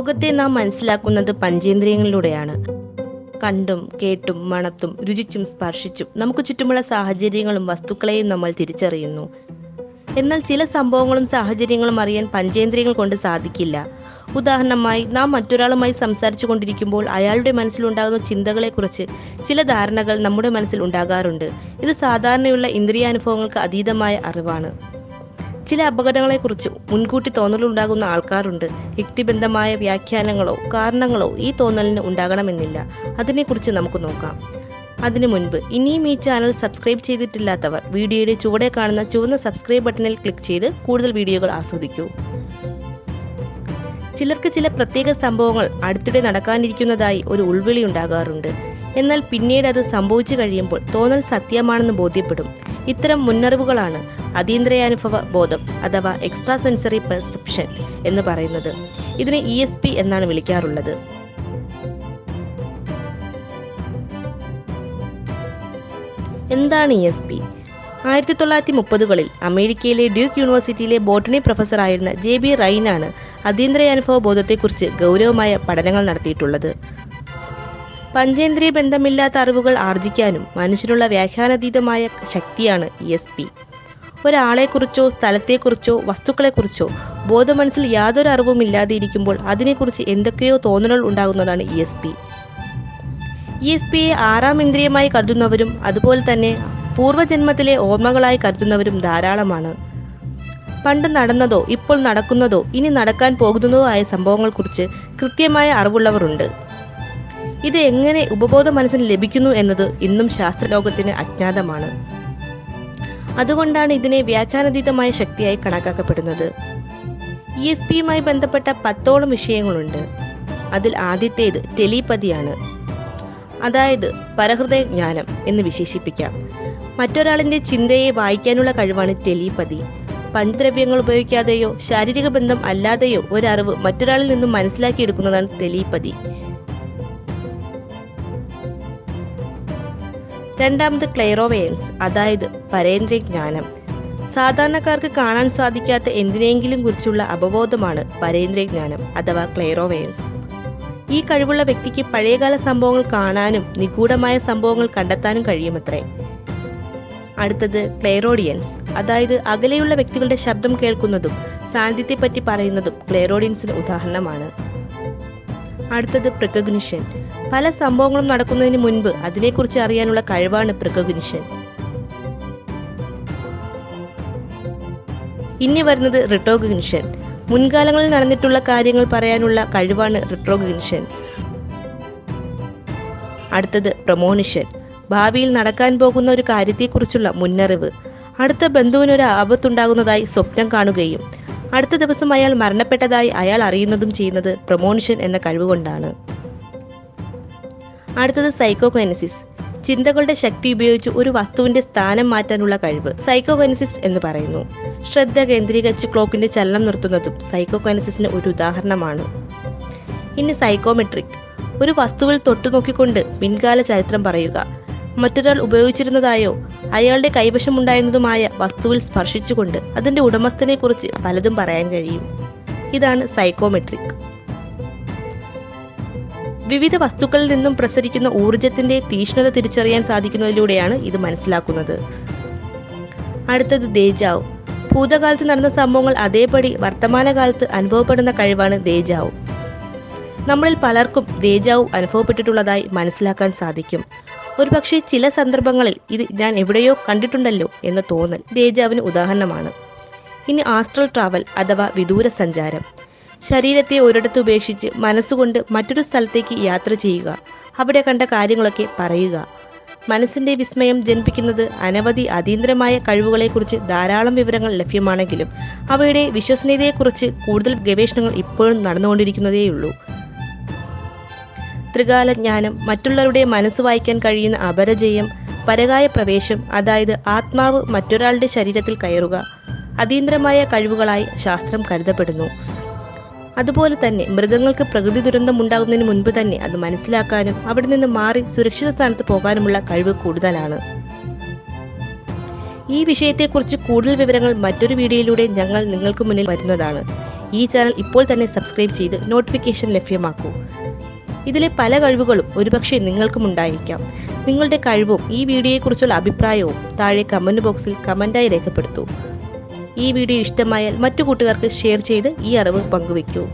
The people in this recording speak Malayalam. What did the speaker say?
ലോകത്തെ നാം മനസ്സിലാക്കുന്നത് പഞ്ചേന്ദ്രിയങ്ങളിലൂടെയാണ്. കണ്ടും കേട്ടും മണത്തും രുചിച്ചും സ്പർശിച്ചും നമുക്ക് ചുറ്റുമുള്ള സാഹചര്യങ്ങളും വസ്തുക്കളെയും നമ്മൾ തിരിച്ചറിയുന്നു. എന്നാൽ ചില സംഭവങ്ങളും സാഹചര്യങ്ങളും അറിയാൻ പഞ്ചേന്ദ്രിയങ്ങൾ കൊണ്ട് സാധിക്കില്ല. ഉദാഹരണമായി നാം മറ്റൊരാളുമായി സംസാരിച്ചു കൊണ്ടിരിക്കുമ്പോൾ അയാളുടെ മനസ്സിലുണ്ടാകുന്ന ചിന്തകളെക്കുറിച്ച് ചില ധാരണകൾ നമ്മുടെ മനസ്സിൽ ഉണ്ടാകാറുണ്ട്. ഇത് സാധാരണയുള്ള ഇന്ദ്രിയാനുഭവങ്ങൾക്ക് അതീതമായ അറിവാണ്. ചില അപകടങ്ങളെക്കുറിച്ച് മുൻകൂട്ടി തോന്നലുണ്ടാകുന്ന ആൾക്കാരുണ്ട്. യുക്തിബന്ധമായ വ്യാഖ്യാനങ്ങളോ കാരണങ്ങളോ ഈ തോന്നലിന് ഉണ്ടാകണമെന്നില്ല. അതിനെക്കുറിച്ച് നമുക്ക് നോക്കാം. അതിനു മുൻപ് ഇനിയും ഈ ചാനൽ സബ്സ്ക്രൈബ് ചെയ്തിട്ടില്ലാത്തവർ വീഡിയോയുടെ ചുവടെ കാണുന്ന ചുവന്ന സബ്സ്ക്രൈബ് ബട്ടണിൽ ക്ലിക്ക് ചെയ്ത് കൂടുതൽ വീഡിയോകൾ ആസ്വദിക്കൂ. ചിലർക്ക് ചില പ്രത്യേക സംഭവങ്ങൾ അടുത്തിടെ നടക്കാനിരിക്കുന്നതായി ഒരു ഉൾവിളി ഉണ്ടാകാറുണ്ട്. എന്നാൽ പിന്നീട് അത് സംഭവിച്ചു കഴിയുമ്പോൾ തോന്നൽ സത്യമാണെന്ന് ബോധ്യപ്പെടും. ഇത്തരം മുന്നറിവുകളാണ് അതീന്ദ്രിയാനുഭവ ബോധം അഥവാ എക്സ്ട്രാ സെൻസറി പെർസെപ്ഷൻ എന്ന് പറയുന്നത്. ഇതിനെ ഇ പി എന്നാണ് വിളിക്കാറുള്ളത്. എന്താണ് ഇ എസ് പി ആയിരത്തി തൊള്ളായിരത്തി മുപ്പതുകളിൽ അമേരിക്കയിലെ ഡ്യൂക്ക് യൂണിവേഴ്സിറ്റിയിലെ ബോട്ടണി പ്രൊഫസറായിരുന്ന ജെ ബി റൈനാണ് അതീന്ദ്രയാനുഭവ ബോധത്തെക്കുറിച്ച് ഗൗരവമായ പഠനങ്ങൾ നടത്തിയിട്ടുള്ളത്. പഞ്ചേന്ദ്രിയ ബന്ധമില്ലാത്ത അറിവുകൾ ആർജിക്കാനും മനുഷ്യനുള്ള വ്യാഖ്യാനാതീതമായ ശക്തിയാണ് ഇ എസ് പി. ഒരാളെക്കുറിച്ചോ സ്ഥലത്തെക്കുറിച്ചോ വസ്തുക്കളെക്കുറിച്ചോ ബോധമനസ്സിൽ യാതൊരു അറിവും ഇല്ലാതെ ഇരിക്കുമ്പോൾ അതിനെക്കുറിച്ച് എന്തൊക്കെയോ തോന്നലുകൾ ഉണ്ടാകുന്നതാണ് E S P. E S പിയെ ആറാം ഇന്ദ്രിയമായി കരുതുന്നവരും അതുപോലെ തന്നെ പൂർവജന്മത്തിലെ ഓർമ്മകളായി കരുതുന്നവരും ധാരാളമാണ്. പണ്ട് നടന്നതോ ഇപ്പോൾ നടക്കുന്നതോ ഇനി നടക്കാൻ പോകുന്നതോ ആയ സംഭവങ്ങളെക്കുറിച്ച് കൃത്യമായ അറിവുള്ളവരുണ്ട്. ഇത് എങ്ങനെ ഉപബോധ മനസ്സിന് ലഭിക്കുന്നു എന്നത് ഇന്നും ശാസ്ത്രലോകത്തിന് അജ്ഞാതമാണ്. അതുകൊണ്ടാണ് ഇതിനെ വ്യാഖ്യാനതീതമായ ശക്തിയായി കണക്കാക്കപ്പെടുന്നത്. ഇ എസ് പിയുമായി ബന്ധപ്പെട്ട പത്തോളം വിഷയങ്ങളുണ്ട്. അതിൽ ആദ്യത്തേത് ടെലിപ്പതിയാണ്. അതായത് പരഹൃദയ ജ്ഞാനം എന്ന് വിശേഷിപ്പിക്കാം. മറ്റൊരാളിന്റെ ചിന്തയെ വായിക്കാനുള്ള കഴിവാണ് ടെലിപ്പതി. പഞ്ചദ്രവ്യങ്ങൾ ഉപയോഗിക്കാതെയോ ശാരീരിക ബന്ധം അല്ലാതെയോ ഒരറിവ് മറ്റൊരാളിൽ നിന്നും മനസ്സിലാക്കിയെടുക്കുന്നതാണ് ടെലിപതി രണ്ടാമത് ക്ലെയറോവയൻസ് അതായത് പരേന്ദ്രജ്ഞാനം. സാധാരണക്കാർക്ക് കാണാൻ സാധിക്കാത്ത എന്തിനെങ്കിലും കുറിച്ചുള്ള അവബോധമാണ് പരേന്ദ്രജ്ഞാനം അഥവാ ക്ലെയറോവയൻസ് ഈ കഴിവുള്ള വ്യക്തിക്ക് പഴയകാല സംഭവങ്ങൾ കാണാനും നിഗൂഢമായ സംഭവങ്ങൾ കണ്ടെത്താനും കഴിയുമത്രേ. അടുത്തത് ക്ലെയറോഡിയൻസ് അതായത് അകലെയുള്ള വ്യക്തികളുടെ ശബ്ദം കേൾക്കുന്നതും സാന്നിധ്യത്തെപ്പറ്റി പറയുന്നതും ക്ലെയറോഡിയൻസിന് ഉദാഹരണമാണ്. അടുത്തത് പ്രിക്കഗ്നിഷൻ പല സംഭവങ്ങളും നടക്കുന്നതിന് മുൻപ് അതിനെക്കുറിച്ച് അറിയാനുള്ള കഴിവാണ് പ്രിക്കഗ്നിഷൻ ഇനി വരുന്നത് റിട്ടോഗ്നിഷൻ മുൻകാലങ്ങളിൽ നടന്നിട്ടുള്ള കാര്യങ്ങൾ പറയാനുള്ള കഴിവാണ് റിട്രോഗ്നിഷൻ അടുത്തത് പ്രമോണിഷൻ ഭാവിയിൽ നടക്കാൻ പോകുന്ന ഒരു കാര്യത്തെക്കുറിച്ചുള്ള മുന്നറിവ്. അടുത്ത ബന്ധുവിനൊരു ആപത്തുണ്ടാകുന്നതായി സ്വപ്നം കാണുകയും അടുത്ത ദിവസം അയാൾ മരണപ്പെട്ടതായി അയാൾ അറിയുന്നതും ചെയ്യുന്നത് പ്രൊമോണിഷൻ എന്ന കഴിവുകൊണ്ടാണ്. അടുത്തത് സൈക്കോകൈനസിസ്. ചിന്തകളുടെ ശക്തി ഉപയോഗിച്ച് ഒരു വസ്തുവിന്റെ സ്ഥാനം മാറ്റാനുള്ള കഴിവ് സൈക്കോകൈനസിസ് എന്ന് പറയുന്നു. ശ്രദ്ധ കേന്ദ്രീകരിച്ച് ക്ലോക്കിന്റെ ചലനം നിർത്തുന്നതും സൈക്കോകൈനസിസിന് ഒരു ഉദാഹരണമാണ്. ഇനി സൈക്കോമെട്രിക്. ഒരു വസ്തുവിൽ തൊട്ടുനോക്കിക്കൊണ്ട് പിൻകാല ചരിത്രം പറയുക. മറ്റൊരാൾ ഉപയോഗിച്ചിരുന്നതായോ? അയാളുടെ കൈവശമുണ്ടായിരുന്നതുമായ വസ്തുവിൽ സ്പർശിച്ചുകൊണ്ട് അതിന്റെ ഉടമസ്ഥനെ കുറിച്ച് പലതും പറയാൻ കഴിയും. ഇതാണ് സൈക്കോമെട്രിക്. വിവിധ വസ്തുക്കളിൽ നിന്നും പ്രസരിക്കുന്ന ഊർജത്തിന്റെ തീഷ്ണത തിരിച്ചറിയാൻ സാധിക്കുന്നതിലൂടെയാണ് ഇത് മനസ്സിലാക്കുന്നത്. അടുത്തത് ദേജാവ്. ഭൂതകാലത്ത് നടന്ന സംഭവങ്ങൾ അതേപടി വർത്തമാനകാലത്ത് അനുഭവപ്പെടുന്ന കഴിവാണ് ദേജാവ്. നമ്മളിൽ പലർക്കും ദേജാവ് അനുഭവപ്പെട്ടിട്ടുള്ളതായി മനസ്സിലാക്കാൻ സാധിക്കും. ഒരുപക്ഷെ ചില സന്ദർഭങ്ങളിൽ ഇത് ഞാൻ എവിടെയോ കണ്ടിട്ടുണ്ടല്ലോ എന്ന തോന്നൽ ദേജാവിന് ഉദാഹരണമാണ്. ഇനി ആസ്ട്രൽ ട്രാവൽ അഥവാ വിദൂര സഞ്ചാരം. ശരീരത്തെ ഒരിടത്ത് ഉപേക്ഷിച്ച് മനസ്സുകൊണ്ട് മറ്റൊരു സ്ഥലത്തേക്ക് യാത്ര ചെയ്യുക അവിടെ കണ്ട കാര്യങ്ങളൊക്കെ പറയുക. മനസ്സിന്റെ വിസ്മയം ജനിപ്പിക്കുന്നത് അനവധി അതീന്ദ്രമായ കഴിവുകളെക്കുറിച്ച് ധാരാളം വിവരങ്ങൾ ലഭ്യമാണെങ്കിലും അവയുടെ വിശ്വസനീയതയെക്കുറിച്ച് കൂടുതൽ ഗവേഷണങ്ങൾ ഇപ്പോഴും നടന്നുകൊണ്ടിരിക്കുന്നതേയുള്ളൂ. ത്രികാലജ്ഞാനം മറ്റുള്ളവരുടെ മനസ്സ് വായിക്കാൻ കഴിയുന്ന അപരജയം പരകായ പ്രവേശം അതായത് ആത്മാവ് മറ്റൊരാളുടെ ശരീരത്തിൽ കയറുക അതീന്ദ്രമായ കഴിവുകളായി ശാസ്ത്രം കരുതപ്പെടുന്നു. അതുപോലെ തന്നെ മൃഗങ്ങൾക്ക് പ്രകൃതി ദുരന്തം ഉണ്ടാകുന്നതിന് മുൻപ് തന്നെ അത് മനസ്സിലാക്കാനും അവിടെ നിന്ന് മാറി സുരക്ഷിത സ്ഥാനത്ത് പോകാനുമുള്ള കഴിവ് കൂടുതലാണ്. ഈ വിഷയത്തെക്കുറിച്ച് കൂടുതൽ വിവരങ്ങൾ മറ്റൊരു വീഡിയോയിലൂടെ ഞങ്ങൾ നിങ്ങൾക്ക് മുന്നിൽ വരുന്നതാണ്. ഈ ചാനൽ ഇപ്പോൾ തന്നെ സബ്സ്ക്രൈബ് ചെയ്ത് നോട്ടിഫിക്കേഷൻ ലഭ്യമാക്കൂ. ഇതിലെ പല കഴിവുകളും ഒരുപക്ഷെ നിങ്ങൾക്കും ഉണ്ടായിരിക്കാം. നിങ്ങളുടെ കഴിവും ഈ വീഡിയോയെക്കുറിച്ചുള്ള അഭിപ്രായവും താഴെ കമന്റ് ബോക്സിൽ കമന്റായി രേഖപ്പെടുത്തൂ. ഈ വീഡിയോ ഇഷ്ടമായാൽ മറ്റു കൂട്ടുകാർക്ക് ഷെയർ ചെയ്ത് ഈ അറിവ് പങ്കുവയ്ക്കൂ.